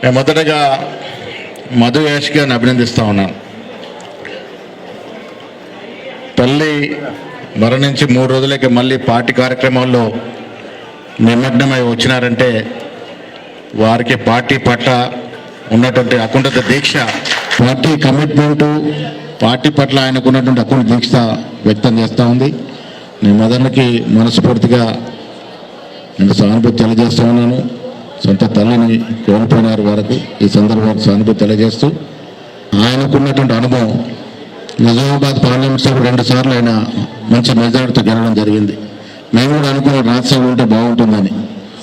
నేను మొదటగా మధు యాష్ గారిని అభినందిస్తూ ఉన్నాను తల్లి మరణించి మూడు రోజులకి మళ్ళీ పార్టీ కార్యక్రమాల్లో నిమగ్నమై వచ్చినారంటే వారికి పార్టీ పట్ల ఉన్నటువంటి అకుంఠత దీక్ష పార్టీ కమిట్మెంటు పార్టీ పట్ల ఆయనకు ఉన్నటువంటి అకుంఠ దీక్ష వ్యక్తం చేస్తూ ఉంది. నేను మదర్కి మనస్ఫూర్తిగా నేను సానుభూతి తెలియజేస్తూ ఉన్నాను. సొంత తల్లిని కోల్పోయినారు వరకు. ఈ సందర్భంలో సానుభూతి తెలియజేస్తూ ఆయనకున్నటువంటి అనుభవం నిజామాబాద్ పార్లమెంట్ సభ రెండు సార్లు ఆయన మంచి మెజార్టీతో గెలవడం జరిగింది. మేము కూడా అనుకున్న రాజ్యసభ ఉంటే బాగుంటుందని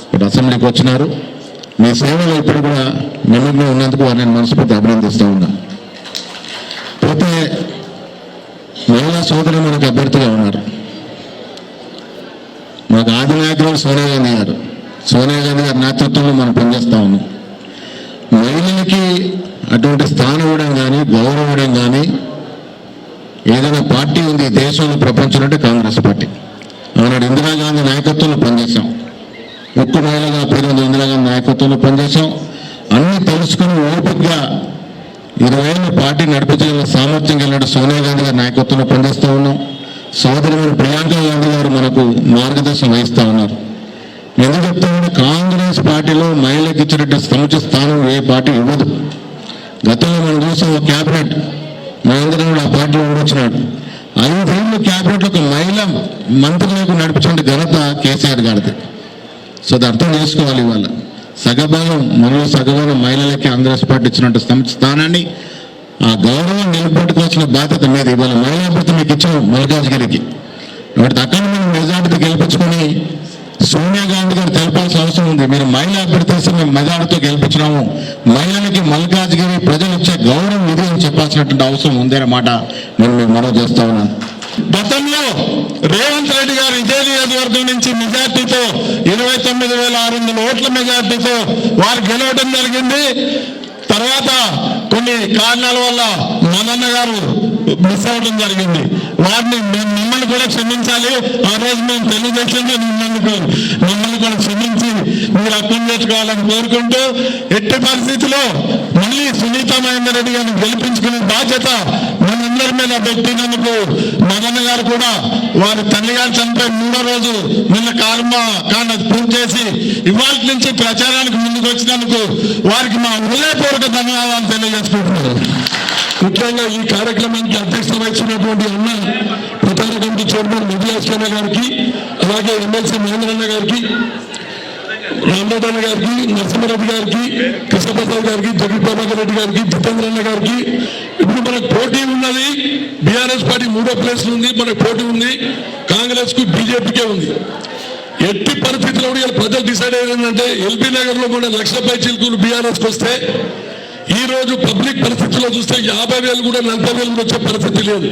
ఇప్పుడు అసెంబ్లీకి వచ్చినారు. మీ సేవలో ఇప్పుడు కూడా నిమగ్నం ఉన్నందుకు వారిని మనస్ఫూర్తి అభినందిస్తూ ఉన్నా. పోతే మహిళా సోదరులు మనకు అభ్యర్థిగా ఉన్నారు. మాకు ఆదినాయకులు సోనియా గాంధీ గారు. సోనియా గాంధీ గారి నేతృత్వంలో మనం పనిచేస్తా ఉన్నాం. మహిళలకి అటువంటి స్థానం ఇవ్వడం కానీ గౌరవం ఇవ్వడం కానీ ఏదైనా పార్టీ ఉంది దేశంలో ప్రపంచంలో అంటే కాంగ్రెస్ పార్టీ. ఆనాడు ఇందిరాగాంధీ నాయకత్వంలో పనిచేశాం. ఉక్కు మహిళగా పేరు ఇందిరాగాంధీ నాయకత్వంలో పనిచేశాం. అన్నీ తెలుసుకుని ఓపికగా ఇరవై ఏళ్ళ పార్టీ నడిపించగల సామర్థ్యం కలిగిన సోనియా గాంధీ గారి నాయకత్వంలో పనిచేస్తూ ఉన్నాం. సోదరి ప్రియాంక గాంధీ గారు మనకు మార్గదర్శనం వహిస్తూ ఉన్నారు. ఎందుకు చెప్తామంటే కాంగ్రెస్ పార్టీలో మహిళలకు ఇచ్చినట్టు సముచిత స్థానం ఏ పార్టీ ఇవ్వదు. గతంలో మనం చూసాం ఒక క్యాబినెట్. మహేంద్ర కూడా ఆ పార్టీలో ఉండొచ్చినాడు ఐదు టైంలో క్యాబినెట్ ఒక మహిళ మంత్రులకు నడిపించిన ఘనత కేసీఆర్ గారిది. సో అది అర్థం చేసుకోవాలి ఇవాళ. సగభాగం మనలో సగభాగం మహిళలకి కాంగ్రెస్ పార్టీ ఇచ్చినట్టు సముచిత స్థానాన్ని ఆ గౌరవం నిలబెట్టుకోవాల్సిన బాధ్యత మీద ఇవాళ మహిళా భర్త మీకు ఇచ్చాం మల్కాజ్గిరికి. కాబట్టి అక్కడ మనం మెజార్టీతో గెలిపించుకొని సోనియా గాంధీ గారు తెలపాల్సిన అవసరం ఉంది. మీరు మహిళా అభ్యర్థి మేము మెజార్టీతో గెలిపించినాము. మహిళలకి మల్కాజ్గిరి ప్రజలు ఇచ్చే గౌరవం ఇది అని చెప్పాల్సినటువంటి అవసరం ఉందన్నమాట నేను మీకు మనవి చేస్తా ఉన్నాను. గతంలో రేవంత్ రెడ్డి గారు ఇదే నియోజకవర్గం నుంచి మెజార్టీతో ఇరవై తొమ్మిది వేల ఆరు వందల ఓట్ల మెజార్టీతో వారు గెలవడం జరిగింది. తర్వాత కొన్ని కారణాల వల్ల మనన్న గారు మిస్ అవ్వడం జరిగింది. వారిని మేము కూడా క్షమించాలి. ఆ రోజు మేము తెలుగుదేశంలో మిమ్మల్ని మిమ్మల్ని కూడా క్షమించి మీరు అర్థం చేసుకోవాలని కోరుకుంటూ ఎట్టి పరిస్థితిలో మళ్ళీ సునీత మహేందర్ రెడ్డి గారిని గెలిపించుకునే బాధ్యత మనందరి మీద పెట్టినందుకు మదన్న గారు కూడా వారి తల్లి గారు చనిపోయి మూడో రోజు నిన్న కాలమ కాండ పూర్తి చేసి ఇవాళ నుంచి ప్రచారానికి ముందుకు వచ్చినందుకు వారికి మా హృదయపూర్వక ధన్యవాదాలు తెలియజేసుకుంటున్నారు ముఖ్యంగా ఈ కార్యక్రమానికి అధ్యక్షత వహించినటువంటి అన్న కమిటీ చైర్మన్ ముదియాస్కన్న గారికి అలాగే ఎమ్మెల్సీ మహేంద్రన్న గారికి రామరెడ్డి గారికి నరసింహారెడ్డి గారికి కృష్ణప్రసాద్ గారికి జగన్ ప్రభాకర్ రెడ్డి గారికి జితేంద్ర అన్న గారికి. ఇప్పుడు మనకు పోటీ ఉన్నది బీఆర్ఎస్ పార్టీ మూడో ప్లేస్ ఉంది మనకు పోటీ ఉంది కాంగ్రెస్కు బీజేపీకే ఉంది. ఎట్టి పరిస్థితుల్లో కూడా ప్రజలు డిసైడ్ అయ్యిందంటే ఎల్బీ నగర్లో కూడా లక్ష పై చిలుకులు బీఆర్ఎస్ వస్తే ఈ రోజు పబ్లిక్ పరిస్థితుల్లో చూస్తే యాభై వేలు కూడా నలభై వేలు కూడా వచ్చే పరిస్థితి లేదు.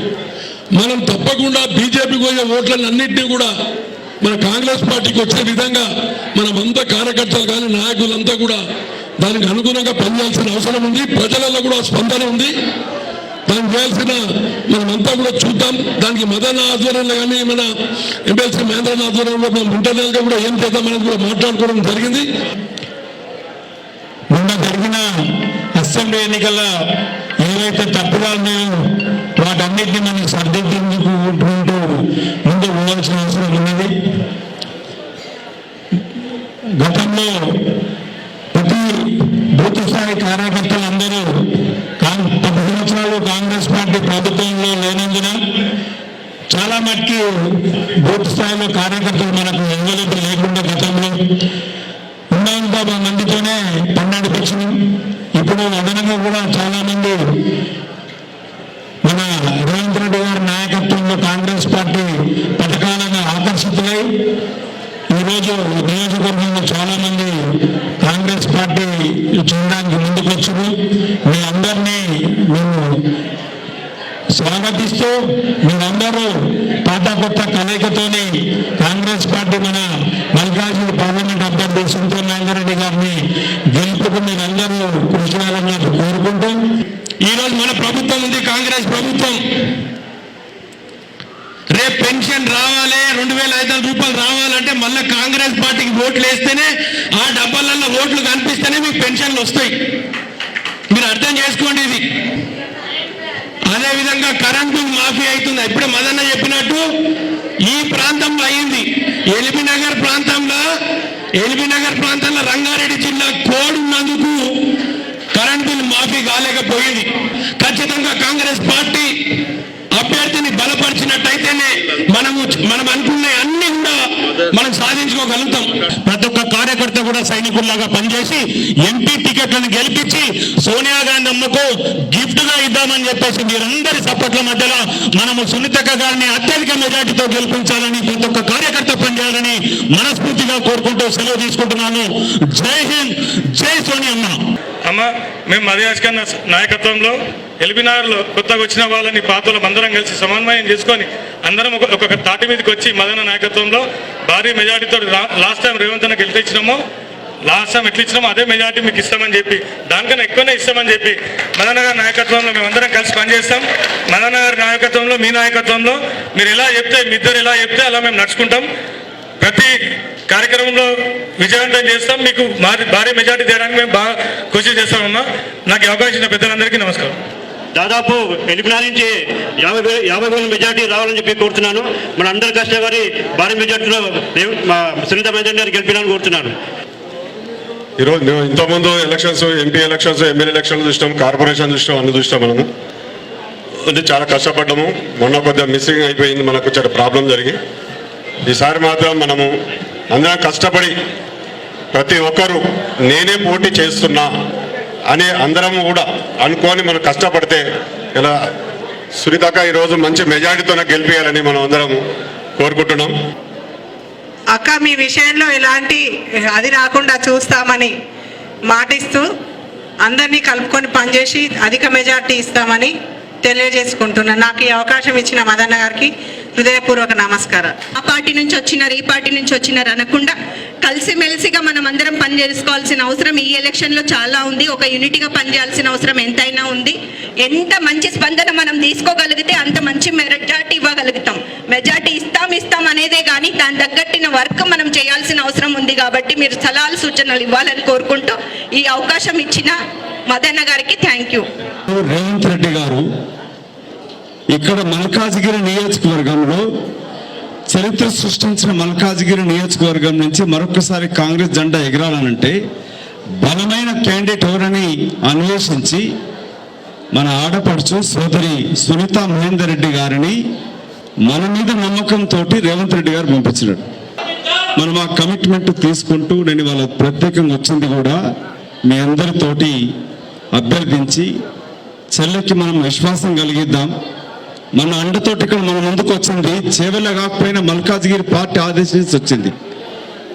మనం తప్పకుండా బీజేపీకి పోయే ఓట్లను అన్నింటినీ కూడా మన కాంగ్రెస్ పార్టీకి వచ్చే విధంగా మనమంతా కార్యకర్తలు కానీ నాయకులంతా కూడా దానికి అనుగుణంగా పనిచేయాల్సిన అవసరం ఉంది. ప్రజలలో కూడా స్పందన ఉంది. దానికి చేయాల్సిన మనమంతా కూడా చూద్దాం. దానికి మదన ఆధ్వర్యంలో కానీ మన ఎమ్మెల్సీ మహేంద్రన్ ఆధ్వర్యంలో మనం ఇంటర్నల్ కూడా ఏం చేద్దామనేది కూడా మాట్లాడుకోవడం జరిగింది. మొన్న జరిగిన అసెంబ్లీ ఎన్నికల ఏవైతే తప్పుగా ఉన్నాయో వాటన్నిటిని మనం సర్దిద్దుకుంటూ ముందు పోవాల్సిన అవసరం ఉన్నది. గతంలో ప్రతి బూత్ స్థాయి కార్యకర్తలందరూ పది సంవత్సరాలు కాంగ్రెస్ పార్టీ ప్రభుత్వంలో లేనందున చాలా మటుకు బూత్ స్థాయిలో కార్యకర్తలు కూడా చాలా మంది మన రేవంత్ రెడ్డి గారి నాయకత్వంలో కాంగ్రెస్ పార్టీ పథకాలను ఆకర్షితులై ఈరోజు నియోజకవర్గంలో చాలా మంది కాంగ్రెస్ పార్టీ చూడడానికి ముందుకొచ్చింది మీ అందరినీ మేము స్వాగతిస్తూ మీరందరూ పాత కొత్త కలయికతోని కాంగ్రెస్ పార్టీ మన మల్కాజ్గిరి పార్లమెంట్ అభ్యర్థి సుందర నాగరెడ్డి గారిని గెలుపుకు మీరందరూ కృషి చేయాలని కోరుకుంటూ ఈరోజు మన ప్రభుత్వం ఉంది కాంగ్రెస్ ప్రభుత్వం. రేపు పెన్షన్ రావాలి రెండు వేల ఐదు వందల రూపాయలు రావాలంటే మళ్ళీ కాంగ్రెస్ పార్టీకి ఓట్లు వేస్తేనే ఆ డబ్బాలలో ఓట్లు కనిపిస్తేనే మీకు పెన్షన్లు వస్తాయి. మీరు అర్థం చేసుకోండి ఇది. అదేవిధంగా కరెంట్ కరెంటు మాఫీ అవుతుంది. ఇప్పుడే మదన్న చెప్పినట్టు ఈ ప్రాంతంలో అయింది. ఎల్బీ ప్రాంతంలో నగర్ ప్రాంతంలో రంగారెడ్డి జిల్లా కోడ్ ఉన్నందుకు కరెంట్ బిల్ మాఫీ కాలేకపోయింది. ఖచ్చితంగా కాంగ్రెస్ పార్టీ అభ్యర్థిని బలపరిచినట్టయితేనే మనము మనం అనుకున్న అన్ని కూడా మనం సాధించుకోగలుగుతాం. ప్రతి ఒక్క కార్యకర్త కూడా సైనికుల్లాగా పనిచేసి ఎంపీ టికెట్లను గెలిపించి సోనియా గాంధీ అమ్మకు గిఫ్ట్గా ఇద్దామని చెప్పేసి మీరందరి సపోర్ట్ల మధ్యలో మనము సునీతక్క గారిని అత్యధిక మెజార్టీతో గెలిపించాలని ప్రతి ఒక్క కార్యకర్త పనిచేయాలని మనస్ఫూర్తిగా కోరుకుంటూ సెలవు తీసుకుంటున్నాను. జై హింద్ జై సోనియా అమ్మ. మేము మదయాజ్కర్ నాయకత్వంలో ఎల్బీనగర్లో కొత్తగా వచ్చిన వాళ్ళని పాతలు అందరం కలిసి సమన్వయం చేసుకొని అందరం ఒక తాటి మీదకి వచ్చి మదన నాయకత్వంలో భారీ మెజార్టీతో లాస్ట్ టైం రేవంత్ అన్న గెలిపించినామో లాస్ట్ టైం ఎట్లా ఇచ్చినామో అదే మెజార్టీ మీకు ఇస్తామని చెప్పి దానికన్నా ఎక్కువనే ఇస్తామని చెప్పి మదన గారి నాయకత్వంలో మేమందరం కలిసి పనిచేస్తాం. మదన గారి నాయకత్వంలో మీ నాయకత్వంలో మీరు ఎలా చెప్తే మీ ఇద్దరు ఎలా చెప్తే అలా మేము నడుచుకుంటాం. ప్రతి కార్యక్రమంలో విజయవంతం చేస్తాం. మీకు భారీ భారీ మెజార్టీ చేయడానికి మేము బాగా కృషి చేస్తామమ్మా. నాకు అవకాశం ఇచ్చిన పెద్దలందరికీ నమస్కారం. దాదాపు ఎలిపినార్ నుంచి యాభై వేల యాభై వేల మెజార్టీ రావాలని చెప్పి కోరుతున్నాను. మన అందరి కష్టపడి భారీ మెజార్టీలో మా సునీత మెజార్టీ గారు గెలిపినాలని కోరుతున్నాను. ఈరోజు మేము ఇంతకుముందు ఎలక్షన్స్ ఎంపీ ఎలక్షన్స్ ఎమ్మెల్యే ఎలక్షన్లు చూసినాం కార్పొరేషన్ చూసినాం అన్ని చూసినాం మనము అంటే చాలా కష్టపడ్డాము. మొన్న కొద్దిగా మిస్సింగ్ అయిపోయింది మనకు చాలా ప్రాబ్లం జరిగి. ఈసారి మాత్రం మనము అందరం కష్టపడి ప్రతి ఒక్కరూ నేనే పోటీ చేస్తున్నా. అని అందరం కూడా అనుకొని మనం కష్టపడితే ఇలా సునీతక్క ఈరోజు మంచి మెజారిటీతోనే గెలిపించాలని మనం అందరం కోరుకుంటున్నాం. అక్క మీ విషయంలో ఎలాంటి అది రాకుండా చూస్తామని మాటిస్తూ అందరినీ కలుపుకొని పనిచేసి అధిక మెజార్టీ ఇస్తామని తెలియజేసుకుంటున్నాను నాకు ఈ అవకాశం ఇచ్చిన మదన్న గారికి హృదయపూర్వక నమస్కారం ఆ పార్టీ నుంచి వచ్చినారు ఈ పార్టీ నుంచి వచ్చినారు అనకుండా కలిసిమెలిసిగా మనం అందరం పని చేసుకోవాల్సిన అవసరం ఈ ఎలక్షన్లో చాలా ఉంది. ఒక యూనిట్గా పనిచేయాల్సిన అవసరం ఎంతైనా ఉంది. ఎంత మంచి స్పందన మనం తీసుకోగలిగితే అంత మంచి మెజార్టీ ఇవ్వగలుగుతాం. మెజార్టీ ఇస్తాం ఇస్తాం అనేదే కానీ దాని తగ్గట్టిన వర్క్ మనం చేయాల్సిన అవసరం ఉంది కాబట్టి మీరు సలహాలు సూచనలు ఇవ్వాలని కోరుకుంటూ ఈ అవకాశం ఇచ్చిన మదన్న గారికి థ్యాంక్ యూ రేవంత్ రెడ్డి గారు ఇక్కడ మల్కాజ్గిరి నియోజకవర్గంలో చరిత్ర సృష్టించిన మల్కాజ్గిరి నియోజకవర్గం నుంచి మరొకసారి కాంగ్రెస్ జెండా ఎగరాలనంటే బలమైన క్యాండిడేట్ ఎవరని అన్వేషించి మన ఆడపడుచు సోదరి సునీత మహేందర్ రెడ్డి గారిని మన మీద నమ్మకంతో రేవంత్ రెడ్డి గారు పంపించినాడు. మనం ఆ కమిట్మెంట్ తీసుకుంటూ నేను వాళ్ళ ప్రత్యేకంగా వచ్చింది కూడా మీ అందరితోటి అభ్యర్థించి చెల్లెకి మనం విశ్వాసం కలిగిద్దాం. మన అండతోటి ఇక్కడ మన ముందుకు వచ్చింది. చేవెళ్ళ కాకపోయినా మల్కాజ్గిరి పార్టీ ఆదేశించి వచ్చింది.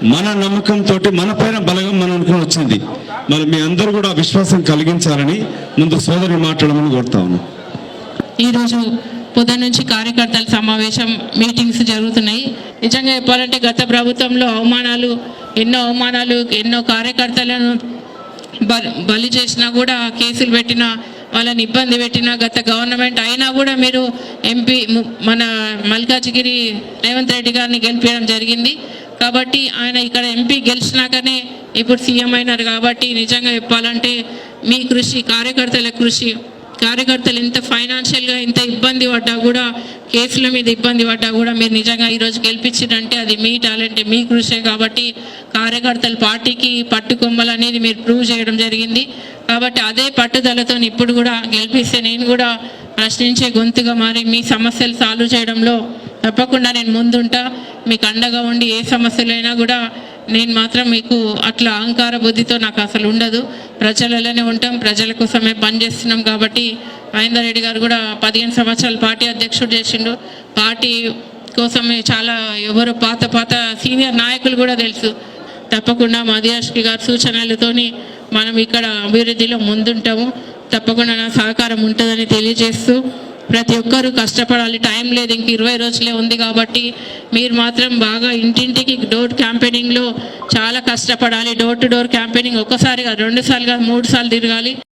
మన నమ్మకంతో మన పైన బలగం మనం అనుకుని వచ్చింది. మరి మీ అందరూ కూడా విశ్వాసం కలిగించాలని ముందు సోదరిని మాట్లాడమని కోరుతా ఉన్నాను ఈరోజు పొద్దున్న నుంచి కార్యకర్తల సమావేశం మీటింగ్స్ జరుగుతున్నాయి. నిజంగా చెప్పాలంటే గత ప్రభుత్వంలో అవమానాలు ఎన్నో అవమానాలు ఎన్నో కార్యకర్తలను బలి చేసినా కూడా కేసులు పెట్టినా వాళ్ళని ఇబ్బంది పెట్టినా గత గవర్నమెంట్ అయినా కూడా మీరు ఎంపీ మన మల్కాజ్గిరి రేవంత్ రెడ్డి గారిని గెలిపించడం జరిగింది. కాబట్టి ఆయన ఇక్కడ ఎంపీ గెలిచినాకనే ఇప్పుడు సీఎం అయినారు కాబట్టి నిజంగా చెప్పాలంటే మీ కృషి కార్యకర్తల కృషి కార్యకర్తలు ఎంత ఫైనాన్షియల్గా ఎంత ఇబ్బంది పడ్డా కూడా కేసుల మీద ఇబ్బంది పడ్డా కూడా మీరు నిజంగా ఈరోజు గెలిపించిందంటే అది మీ టాలెంట్ మీ కృషే కాబట్టి కార్యకర్తలు పార్టీకి పట్టుకొమ్మలు అనేది మీరు ప్రూవ్ చేయడం జరిగింది. కాబట్టి అదే పట్టుదలతో ఇప్పుడు కూడా గెలిపిస్తే నేను కూడా ప్రశ్నించే గొంతుగా మారి మీ సమస్యలు సాల్వ్ చేయడంలో తప్పకుండా నేను ముందుంటా. మీకు అండగా ఉండి ఏ సమస్యలైనా కూడా నేను మాత్రం మీకు అట్లా అహంకార బుద్ధితో నాకు అసలు ఉండదు. ప్రజలలోనే ఉంటాం ప్రజల కోసమే పనిచేస్తున్నాం కాబట్టి మహేందర్ రెడ్డి గారు కూడా పదిహేను సంవత్సరాలు పార్టీ అధ్యక్షుడు చేసిండు. పార్టీ కోసమే చాలా ఎవరు పాత పాత సీనియర్ నాయకులు కూడా తెలుసు. తప్పకుండా మధ్యాష్కి గారి సూచనలతోని మనం ఇక్కడ అభివృద్ధిలో ముందుంటాము. తప్పకుండా నా సహకారం ఉంటుందని తెలియజేస్తూ ప్రతి ఒక్కరూ కష్టపడాలి. టైం లేదు ఇంక ఇరవై రోజులే ఉంది కాబట్టి మీరు మాత్రం బాగా ఇంటింటికి డోర్ క్యాంపెయినింగ్లో చాలా కష్టపడాలి. డోర్ టు డోర్ క్యాంపెయినింగ్ ఒక్కసారిగా రెండు సార్లుగా మూడు సార్లు తిరగాలి.